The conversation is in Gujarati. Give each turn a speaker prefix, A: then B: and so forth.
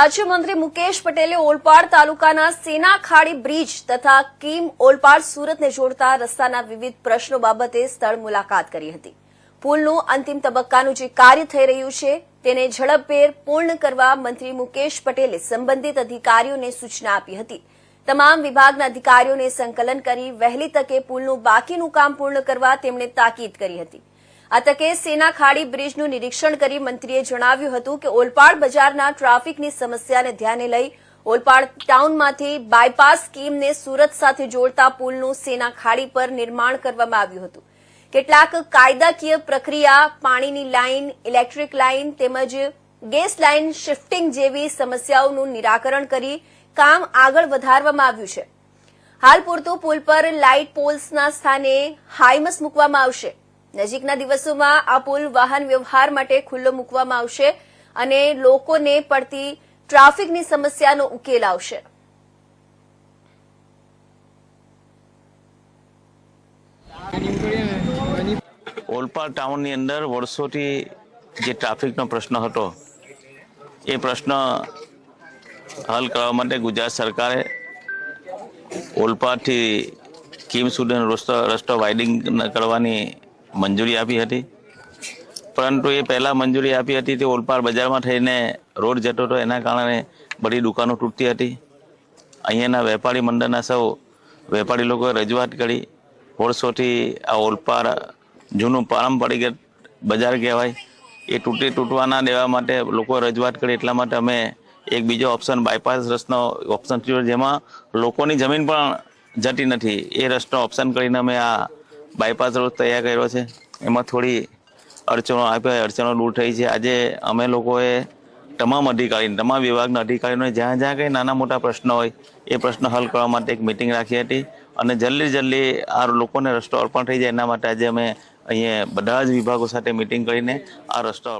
A: રાજ્યમંત્રી મુકેશ પટેલે ઓલપાડ તાલુકાના સેના ખાડી બ્રિજ તથા કીમ ઓલપાડ સુરતને જોડતા રસ્તાના વિવિધ પ્રશ્નો બાબતે સ્થળ મુલાકાત કરી હતી. પુલનું અંતિમ તબક્કાનું જે કાર્ય થઈ રહ્યું છે, તેને ઝડપભેર પૂર્ણ કરવા મંત્રી મુકેશ પટેલે સંબંધિત અધિકારીઓને સૂચના આપી હતી. તમામ વિભાગના અધિકારીઓને સંકલન કરી વહેલી તકે પુલનું બાકીનું કામ પૂર્ણ કરવા તેમણે તાકીદ કરી હતી. આ તકે સેના ખાડી બ્રિજનું નિરીક્ષણ કરી મંત્રીએ જણાવ્યું હતું કે ઓલપાડ બજારના ટ્રાફિકની સમસ્યાને ધ્યાને લઈ ઓલપાડ ટાઉનમાંથી બાયપાસ સ્કીમને સુરત સાથે જોડતા પુલનું સેના ખાડી પર નિર્માણ કરવામાં આવ્યું હતું. કેટલાક કાયદાકીય પ્રક્રિયા, પાણીની લાઇન, ઇલેક્ટ્રિક લાઇન તેમજ ગેસ લાઇન શિફ્ટિંગ જેવી સમસ્યાઓનું નિરાકરણ કરી કામ આગળ વધારવામાં આવ્યું છે. હાલ પૂરતું પુલ પર લાઇટ પોલ્સના સ્થાને હાઇમસ મૂકવામાં આવશે. નજીકના દિવસોમાં આ પુલ વાહન વ્યવહાર માટે ખુલ્લો મૂકવામાં આવશે અને લોકોને પડતી ટ્રાફિકની સમસ્યાનો ઉકેલ આવશે.
B: ઓલપાડ ટાઉનની અંદર વર્ષોથી જે ટ્રાફિકનો પ્રશ્ન હતો, એ પ્રશ્ન હલ કરવા માટે ગુજરાત સરકારે ઓલપાડથી કીમ સુધીનો રસ્તો રસ્તો વાઇડિંગ કરવાની મંજૂરી આપી હતી. પરંતુ એ પહેલાં મંજૂરી આપી હતી તે ઓલપાડ બજારમાં થઈને રોડ જતો હતો. એના કારણે બધી દુકાનો તૂટતી હતી. અહીંયાના વેપારી મંડળના સૌ વેપારી લોકોએ રજૂઆત કરી. વર્ષોથી આ ઓલપાડ જૂનું પારંપરિક બજાર કહેવાય. એ તૂટી તૂટવા ના દેવા માટે લોકોએ રજૂઆત કરી. એટલા માટે અમે એક બીજો ઓપ્શન બાયપાસ રસ્તો ઓપ્શન થયો, જેમાં લોકોની જમીન પણ જતી નથી. એ રસ્તો ઓપ્શન કરીને અમે આ બાયપાસ રોડ તૈયાર કર્યો છે. એમાં થોડી અડચણો આપ્યા અડચણો દૂર થઈ છે. આજે અમે લોકોએ તમામ અધિકારી તમામ વિભાગના અધિકારીઓને જ્યાં જ્યાં કંઈ નાના મોટા પ્રશ્નો હોય, એ પ્રશ્ન હલ કરવા માટે એક મિટિંગ રાખી હતી. અને જલ્દી જલ્દી આ લોકોને રસ્તો અર્પણ થઈ જાય. એના માટે આજે અમે અહીંયા બધા જ વિભાગો સાથે મિટિંગ કરીને આ રસ્તો